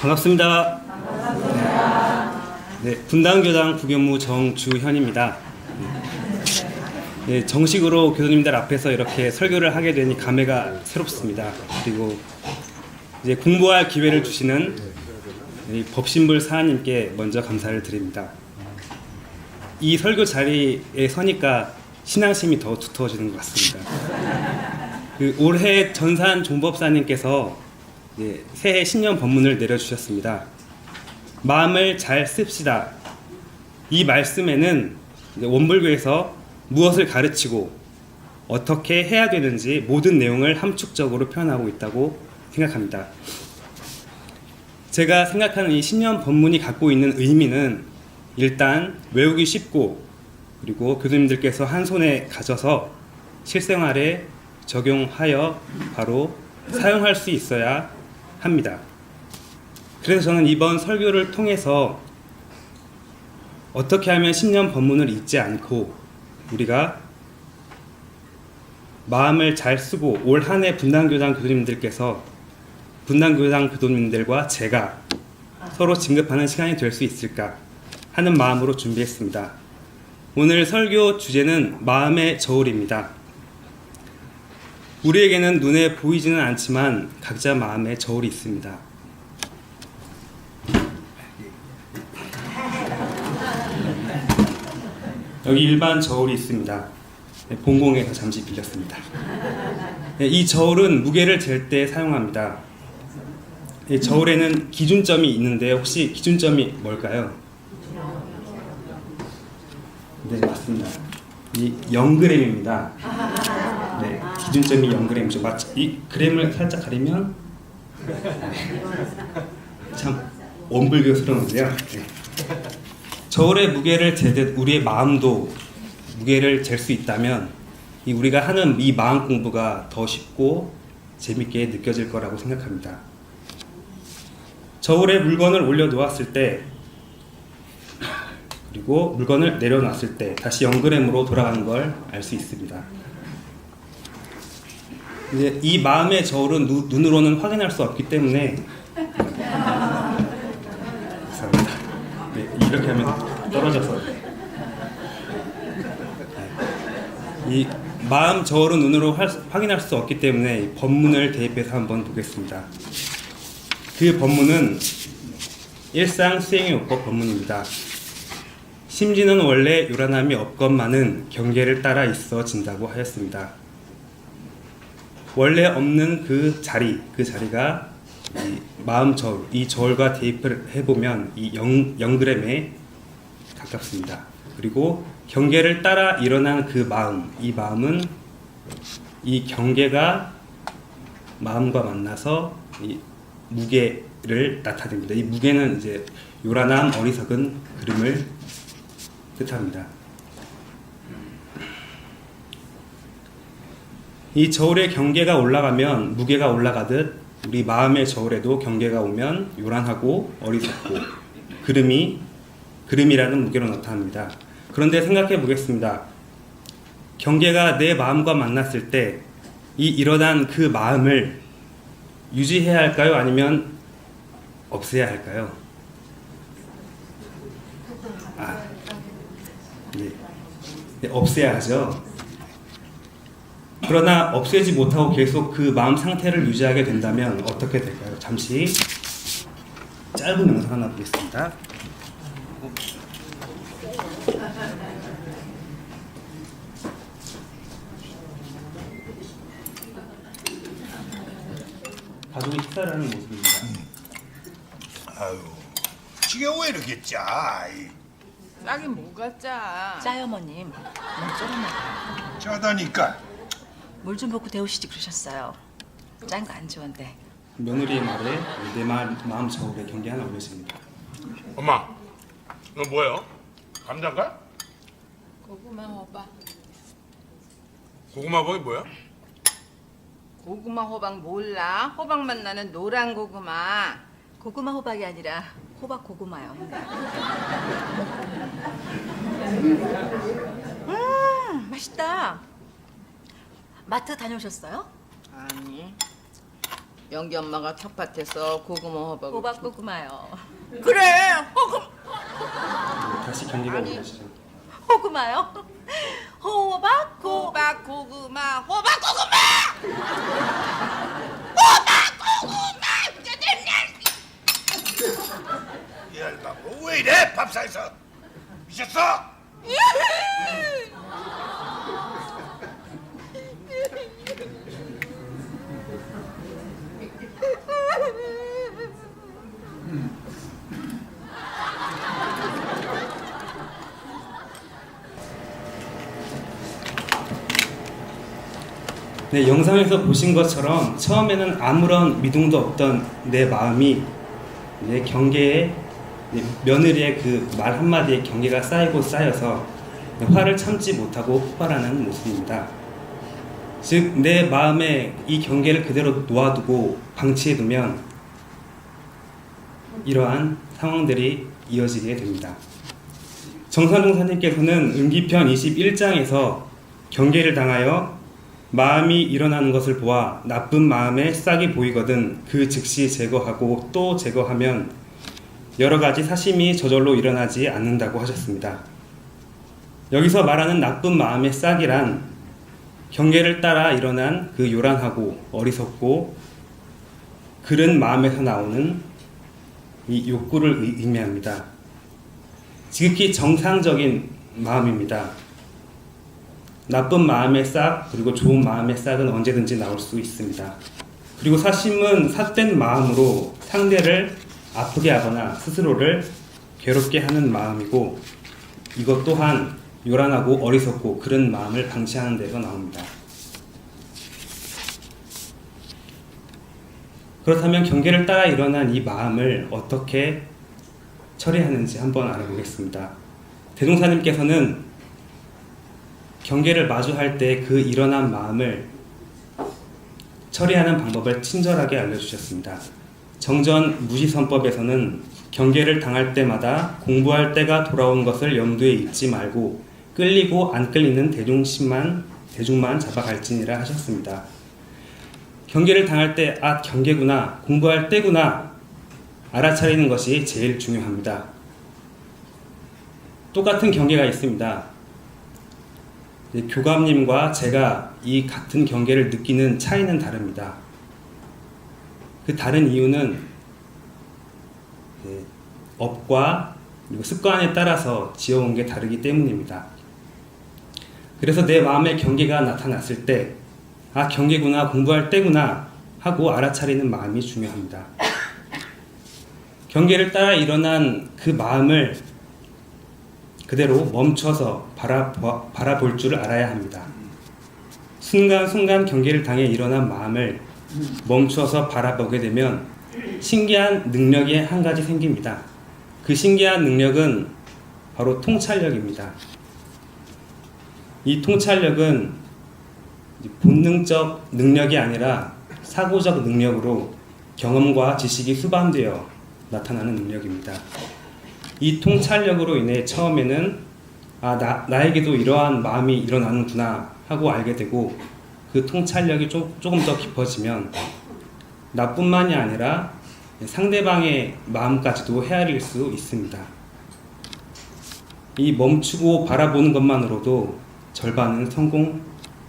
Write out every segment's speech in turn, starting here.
반갑습니다. 네, 분당교당 부교무 정주현입니다. 네, 정식으로 교수님들 앞에서 이렇게 설교를 하게 되니 감회가 새롭습니다. 그리고 이제 공부할 기회를 주시는 이 법신불 사하님께 먼저 감사를 드립니다. 이 설교 자리에 서니까 신앙심이 더 두터워지는 것 같습니다. 그 올해 전산 종법사님께서 이제 새해 신년 법문을 내려주셨습니다. 마음을 잘 씁시다. 이 말씀에는 원불교에서 무엇을 가르치고 어떻게 해야 되는지 모든 내용을 함축적으로 표현하고 있다고 생각합니다. 제가 생각하는 이 신년 법문이 갖고 있는 의미는 일단 외우기 쉽고 그리고 교수님들께서 한 손에 가져서 실생활에 적용하여 바로 사용할 수 있어야 합니다. 그래서 저는 이번 설교를 통해서 어떻게 하면 신년 법문을 잊지 않고 우리가 마음을 잘 쓰고 올 한 해 분당교당 교수님들께서 분당교당 교수님들과 제가 서로 진급하는 시간이 될 수 있을까 하는 마음으로 준비했습니다. 오늘 설교 주제는 마음의 저울입니다. 우리에게는 눈에 보이지는 않지만 각자 마음에 저울이 있습니다. 여기 일반 저울이 있습니다. 네, 본공에서 잠시 빌렸습니다. 네, 이 저울은 무게를 잴 때 사용합니다. 이 저울에는 기준점이 있는데 혹시 기준점이 뭘까요? 네 맞습니다. 이 0g입니다. 네 기준점이 0g이죠. 마치 이 그램을 살짝 가리면 참 원불교스러운데요. 네. 저울의 무게를 재듯 우리의 마음도 무게를 잴 수 있다면 이 우리가 하는 이 마음 공부가 더 쉽고 재밌게 느껴질 거라고 생각합니다. 저울에 물건을 올려 놓았을 때 그리고 물건을 내려놨을 때 다시 0g으로 돌아가는 걸 알 수 있습니다. 이제 이 마음의 저울은 누- 눈으로는 확인할 수 없기 때문에 죄송합니다. 네, 이렇게 하면 떨어져서 네. 이 마음 저울은 눈으로 할 수- 확인할 수 없기 때문에 이 법문을 대입해서 한번 보겠습니다. 그 법문은 일상 수행의 요법 법문입니다. 심지는 원래 요란함이 없건만은 경계를 따라 있어진다고 하였습니다. 원래 없는 그 자리, 그 자리가 이 마음 저울, 이 저울과 대입을 해보면 이 0, 0g에 가깝습니다. 그리고 경계를 따라 일어난 그 마음, 이 마음은 이 경계가 마음과 만나서 이 무게를 나타냅니다. 이 무게는 이제 요란함, 어리석은 그림을 뜻합니다. 이 저울의 경계가 올라가면 무게가 올라가듯 우리 마음의 저울에도 경계가 오면 요란하고 어리석고 그름이 그름이라는 무게로 나타납니다. 그런데 생각해 보겠습니다. 경계가 내 마음과 만났을 때 이 일어난 그 마음을 유지해야 할까요? 아니면 없애야 할까요? 아, 네. 네, 없애야 하죠. 그러나 없애지 못하고 계속 그 마음 상태를 유지하게 된다면 어떻게 될까요? 잠시 짧은 영상 하나 보겠습니다. 가족이 식사를 하는 모습입니다. 아유, 지게 왜 이렇게 짜? 이 짜긴 뭐가 짜? 짜요 어머님 짜다니까. 물좀 붓고 데우시지 그러셨어요 짠 거 안 좋은데 며느리의 말에 내 마, 마음 저울에 경계 하나 올려집니다. 엄마, 너 뭐예요? 감자인가? 고구마 호박. 고구마 버이 뭐야? 고구마 호박 몰라? 호박맛 나는 노란 고구마. 고구마 호박이 아니라 호박 고구마요 음 맛있다 마트 다녀오셨어요? 아니. 영기 엄마가 텃밭에서 고구마 호박. 호박 고구마요. 그래. 호금. 다시 경기가 오시죠. 호구마요? 호박 고 호박 고구마. 호박 고구마. 이 알바 왜 이래 밥상에서 미쳤어? 네, 영상에서 보신 것처럼 처음에는 아무런 미동도 없던 내 마음이 이제 경계에 이제 며느리의 그 말 한마디에 경계가 쌓이고 쌓여서 화를 참지 못하고 폭발하는 모습입니다. 즉, 내 마음에 이 경계를 그대로 놓아두고 방치해두면 이러한 상황들이 이어지게 됩니다. 정산동 사님께서는 음기편 21장에서 경계를 당하여 마음이 일어나는 것을 보아 나쁜 마음에 싹이 보이거든 그 즉시 제거하고 또 제거하면 여러 가지 사심이 저절로 일어나지 않는다고 하셨습니다. 여기서 말하는 나쁜 마음의 싹이란 경계를 따라 일어난 그 요란하고 어리석고 그런 마음에서 나오는 이 욕구를 의- 의미합니다. 지극히 정상적인 마음입니다. 나쁜 마음의 싹 그리고 좋은 마음의 싹은 언제든지 나올 수 있습니다. 그리고 사심은 삿된 마음으로 상대를 아프게 하거나 스스로를 괴롭게 하는 마음이고 이것 또한 요란하고 어리석고 그런 마음을 방치하는 데서 나옵니다. 그렇다면 경계를 따라 일어난 이 마음을 어떻게 처리하는지 한번 알아보겠습니다. 대종사님께서는 경계를 마주할 때 그 일어난 마음을 처리하는 방법을 친절하게 알려주셨습니다. 정전 무시선법에서는 경계를 당할 때마다 공부할 때가 돌아온 것을 염두에 잊지 말고 끌리고 안 끌리는 대중심만 대중만 잡아갈지니라 하셨습니다. 경계를 당할 때 아 경계구나 공부할 때구나 알아차리는 것이 제일 중요합니다. 똑같은 경계가 있습니다. 교감님과 제가 이 같은 경계를 느끼는 차이는 다릅니다. 그 다른 이유는 예, 업과 습관에 따라서 지어온 게 다르기 때문입니다. 그래서 내 마음의 경계가 나타났을 때, 아, 경계구나, 공부할 때구나 하고 알아차리는 마음이 중요합니다. 경계를 따라 일어난 그 마음을 그대로 멈춰서 바라, 바라볼 줄 알아야 합니다. 순간순간 경계를 당해 일어난 마음을 멈춰서 바라보게 되면 신기한 능력이 한 가지 생깁니다. 그 신기한 능력은 바로 통찰력입니다. 이 통찰력은 본능적 능력이 아니라 사고적 능력으로 경험과 지식이 수반되어 나타나는 능력입니다. 이 통찰력으로 인해 처음에는 아, 나, 나에게도 이러한 마음이 일어나는구나 하고 알게 되고 그 통찰력이 조, 조금 더 깊어지면 나뿐만이 아니라 상대방의 마음까지도 헤아릴 수 있습니다. 이 멈추고 바라보는 것만으로도 절반은 성공,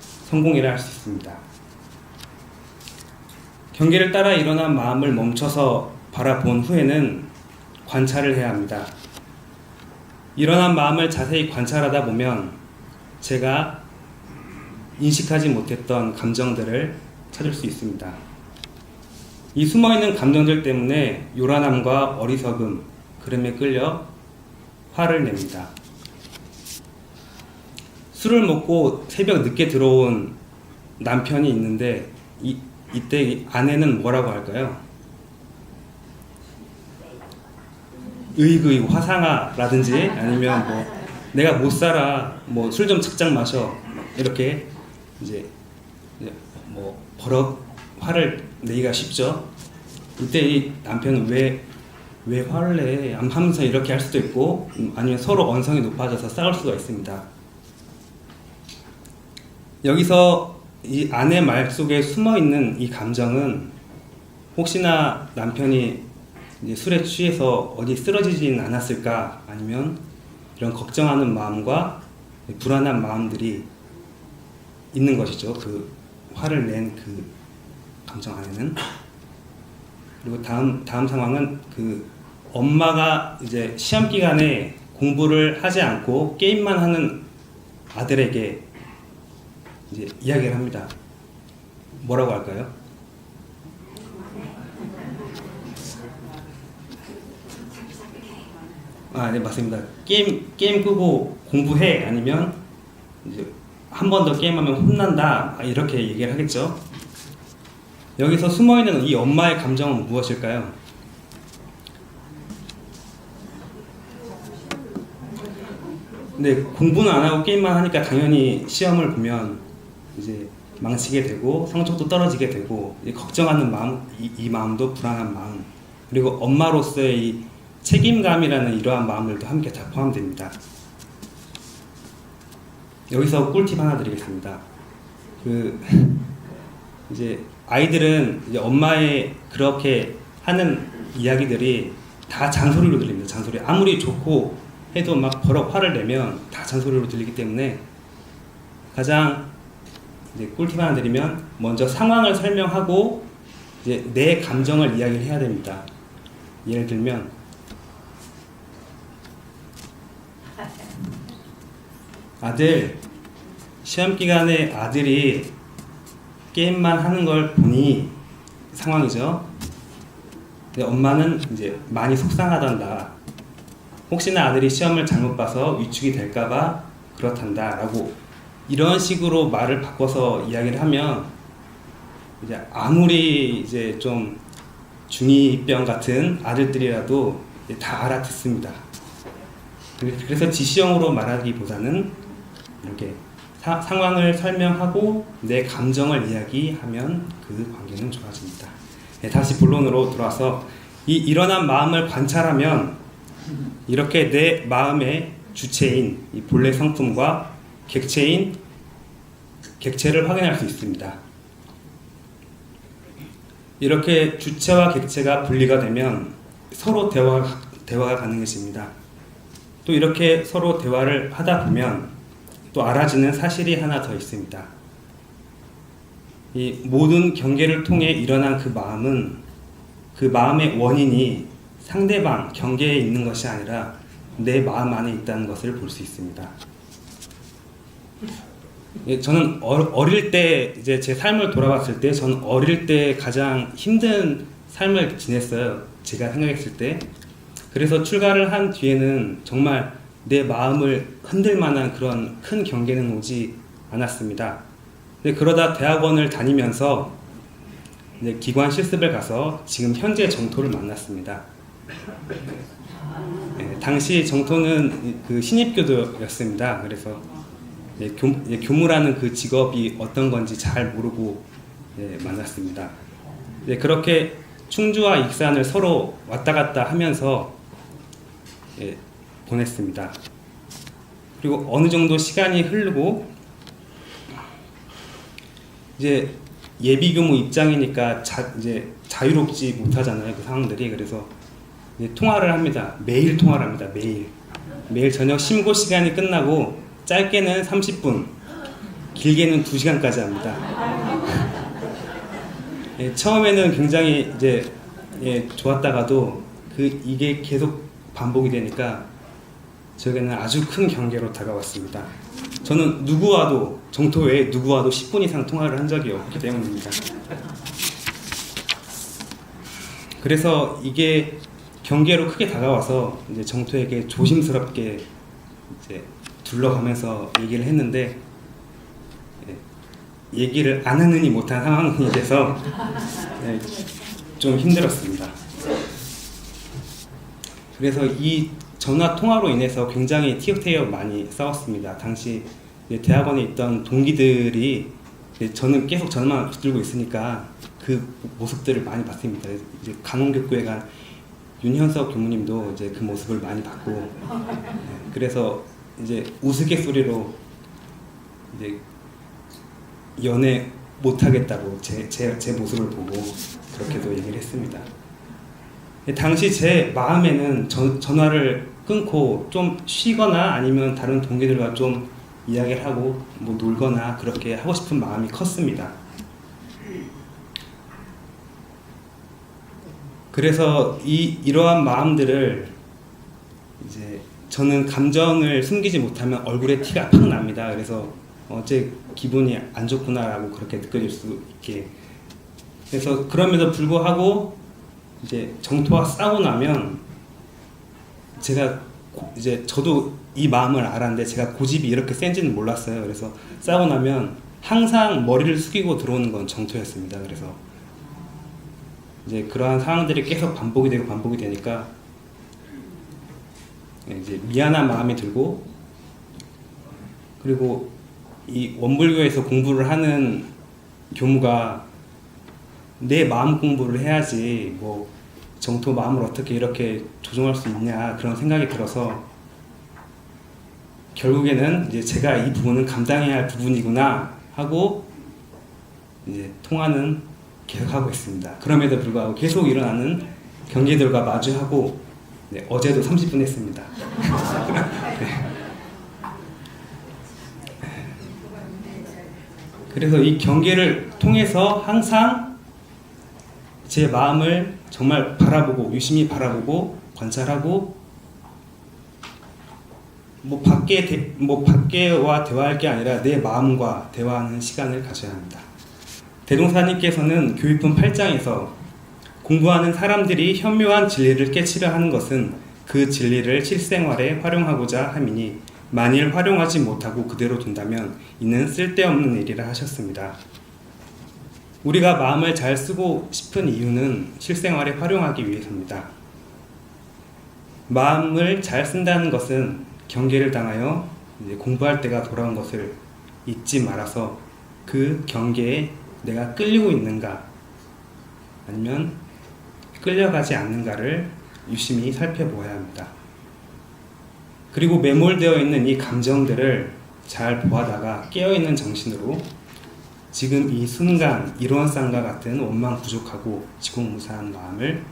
성공이라 할 수 있습니다. 경계를 따라 일어난 마음을 멈춰서 바라본 후에는 관찰을 해야 합니다. 일어난 마음을 자세히 관찰하다 보면 제가 인식하지 못했던 감정들을 찾을 수 있습니다. 이 숨어있는 감정들 때문에 요란함과 어리석음, 그름에 끌려 화를 냅니다. 술을 먹고 새벽 늦게 들어온 남편이 있는데 이, 이때 이 아내는 뭐라고 할까요? 으이그이 화상아라든지 아니면 뭐 내가 못 살아 뭐 술좀 작작 마셔 이렇게 이제 이제 뭐 버럭 화를 내기가 쉽죠. 이때 이 남편은 왜 왜 화를 내 하면서 이렇게 할 수도 있고 음, 아니면 서로 언성이 높아져서 싸울 수가 있습니다. 여기서 이 아내 말 속에 숨어 있는 이 감정은 혹시나 남편이 이제 술에 취해서 어디 쓰러지진 않았을까 아니면 이런 걱정하는 마음과 불안한 마음들이 있는 것이죠. 그 화를 낸 그 감정 안에는 그리고 다음 다음 상황은 그 엄마가 이제 시험 기간에 공부를 하지 않고 게임만 하는 아들에게 이제 이야기를 합니다. 뭐라고 할까요? 아, 네 맞습니다. 게임 게임 끄고 공부해 아니면 이제 한 번 더 게임하면 혼난다 아, 이렇게 얘기를 하겠죠. 여기서 숨어 있는 이 엄마의 감정은 무엇일까요? 근데 공부는 안 하고 게임만 하니까 당연히 시험을 보면 이제 망치게 되고 성적도 떨어지게 되고 이 걱정하는 마음 이, 이 마음도 불안한 마음 그리고 엄마로서의 이 책임감이라는 이러한 마음들도 함께 다 포함됩니다. 여기서 꿀팁 하나 드리겠습니다. 그 이제 아이들은 이제 엄마의 그렇게 하는 이야기들이 다 잔소리로 들립니다. 잔소리 아무리 좋고 해도 막 버럭 화를 내면 다 잔소리로 들리기 때문에 가장 이제 꿀팁 하나 드리면 먼저 상황을 설명하고 이제 내 감정을 이야기를 해야 됩니다. 예를 들면 아들 시험 기간에 아들이 게임만 하는 걸 보니 상황이죠. 근데 엄마는 이제 많이 속상하단다. 혹시나 아들이 시험을 잘못 봐서 위축이 될까봐 그렇단다라고 이런 식으로 말을 바꿔서 이야기를 하면 이제 아무리 이제 좀 중이병 같은 아들들이라도 다 알아듣습니다. 그래서 지시형으로 말하기보다는 이렇게 사- 상황을 설명하고 내 감정을 이야기하면 그 관계는 좋아집니다. 네, 다시 본론으로 돌아와서 이 일어난 마음을 관찰하면 이렇게 내 마음의 주체인 이 본래 성품과 객체인 객체를 확인할 수 있습니다. 이렇게 주체와 객체가 분리가 되면 서로 대화, 대화가 가능해집니다. 또 이렇게 서로 대화를 하다 보면 또 알아지는 사실이 하나 더 있습니다. 이 모든 경계를 통해 일어난 그 마음은 그 마음의 원인이 상대방 경계에 있는 것이 아니라 내 마음 안에 있다는 것을 볼 수 있습니다. 예, 저는 어, 어릴 때 이제 제 삶을 돌아봤을 때 저는 어릴 때 가장 힘든 삶을 지냈어요. 제가 생각했을 때. 그래서 출가를 한 뒤에는 정말 내 마음을 흔들 만한 그런 큰 경계는 오지 않았습니다. 근데 그러다 대학원을 다니면서 기관 실습을 가서 지금 현재 정토를 만났습니다. 예, 당시 정토는 그 신입교도였습니다. 그래서 예, 교, 예, 교무라는 그 직업이 어떤 건지 잘 모르고 예, 만났습니다. 예, 그렇게 충주와 익산을 서로 왔다 갔다 하면서 예, 보냈습니다. 그리고 어느 정도 시간이 흐르고 이제 예비 교무 입장이니까 자, 이제 자유롭지 못하잖아요 그 상황들이. 그래서 통화를 합니다. 매일 통화를 합니다 매일. 매일 저녁 심고 시간이 끝나고 짧게는 30분 길게는 2시간까지 합니다. 예, 처음에는 굉장히 이제 예, 좋았다가도 그 이게 계속 반복이 되니까 저에게는 아주 큰 경계로 다가왔습니다. 저는 누구와도 정토 외에 누구와도 10분 이상 통화를 한 적이 없기 때문입니다. 그래서 이게 경계로 크게 다가와서 이제 정토에게 조심스럽게 이제 둘러가면서 얘기를 했는데 예, 얘기를 안 하느니 못한 상황이 돼서 예, 좀 힘들었습니다. 그래서 이 전화 통화로 인해서 굉장히 티격태격 많이 싸웠습니다. 당시 대학원에 있던 동기들이 저는 계속 전화만 붙들고 있으니까 그 모습들을 많이 봤습니다. 이제 강원교구에 간 윤현석 교무님도 이제 그 모습을 많이 봤고 네, 그래서 이제 우스갯소리로 이제 연애 못 하겠다고 제, 제, 제 모습을 보고 그렇게도 얘기를 했습니다. 당시 제 마음에는 전, 전화를 끊고 좀 쉬거나 아니면 다른 동기들과 좀 이야기를 하고 뭐 놀거나 그렇게 하고 싶은 마음이 컸습니다. 그래서 이 이러한 마음들을 이제 저는 감정을 숨기지 못하면 얼굴에 티가 팍 납니다. 그래서 어제 기분이 안 좋구나라고 그렇게 느껴질 수 있게. 그래서 그럼에도 불구하고 이제 정토와 싸우고 나면 제가 고- 이제 저도 이 마음을 알았는데 제가 고집이 이렇게 센지는 몰랐어요. 그래서 싸우고 나면 항상 머리를 숙이고 들어오는 건 정토였습니다. 그래서 이제 그러한 상황들이 계속 반복이 되고 반복이 되니까 이제 미안한 마음이 들고 그리고 이 원불교에서 공부를 하는 교무가 내 마음 공부를 해야지 뭐 정토 마음을 어떻게 이렇게 조종할 수 있냐 그런 생각이 들어서 결국에는 이제 제가 이 부분은 감당해야 할 부분이구나 하고 이제 통화는 계속 하고 있습니다. 그럼에도 불구하고 계속 일어나는 경계들과 마주하고 네, 어제도 30분 했습니다. 네. 그래서 이 경계를 통해서 항상 제 마음을 정말 바라보고 유심히 바라보고 관찰하고 뭐 밖에 대, 뭐 밖에와 대화할 게 아니라 내 마음과 대화하는 시간을 가져야 합니다. 대동사님께서는 교육품 8장에서 공부하는 사람들이 현묘한 진리를 깨치려 하는 것은 그 진리를 실생활에 활용하고자 함이니 만일 활용하지 못하고 그대로 둔다면 이는 쓸데없는 일이라 하셨습니다. 우리가 마음을 잘 쓰고 싶은 이유는 실생활에 활용하기 위해서입니다. 마음을 잘 쓴다는 것은 경계를 당하여 공부할 때가 돌아온 것을 잊지 말아서 그 경계에 내가 끌리고 있는가 아니면 끌려가지 않는가를 유심히 살펴보아야 합니다. 그리고 매몰되어 있는 이 감정들을 잘 보아다가 깨어있는 정신으로 지금 이 순간 일원상과 같은 원망 부족하고 지공무사한 마음을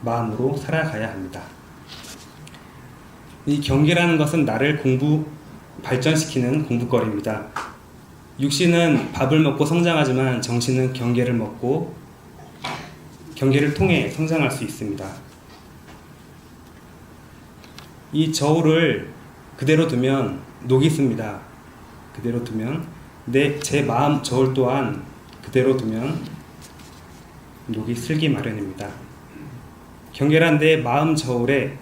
마음으로 살아가야 합니다. 이 경계라는 것은 나를 공부 발전시키는 공부거리입니다. 육신은 밥을 먹고 성장하지만 정신은 경계를 먹고 경계를 통해 성장할 수 있습니다. 이 저울을 그대로 두면 녹이 씁니다. 그대로 두면 내 제 마음 저울 또한 그대로 두면 녹이 슬기 마련입니다. 경계란 내 마음 저울에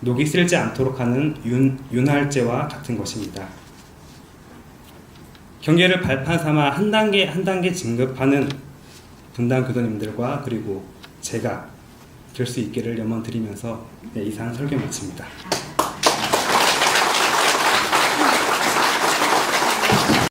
녹이 쓸지 않도록 하는 윤, 윤활제와 같은 것입니다. 경계를 발판 삼아 한 단계 한 단계 진급하는 분당 교도님들과 그리고 제가 될 수 있기를 염원 드리면서 네, 이상 설교 마칩니다.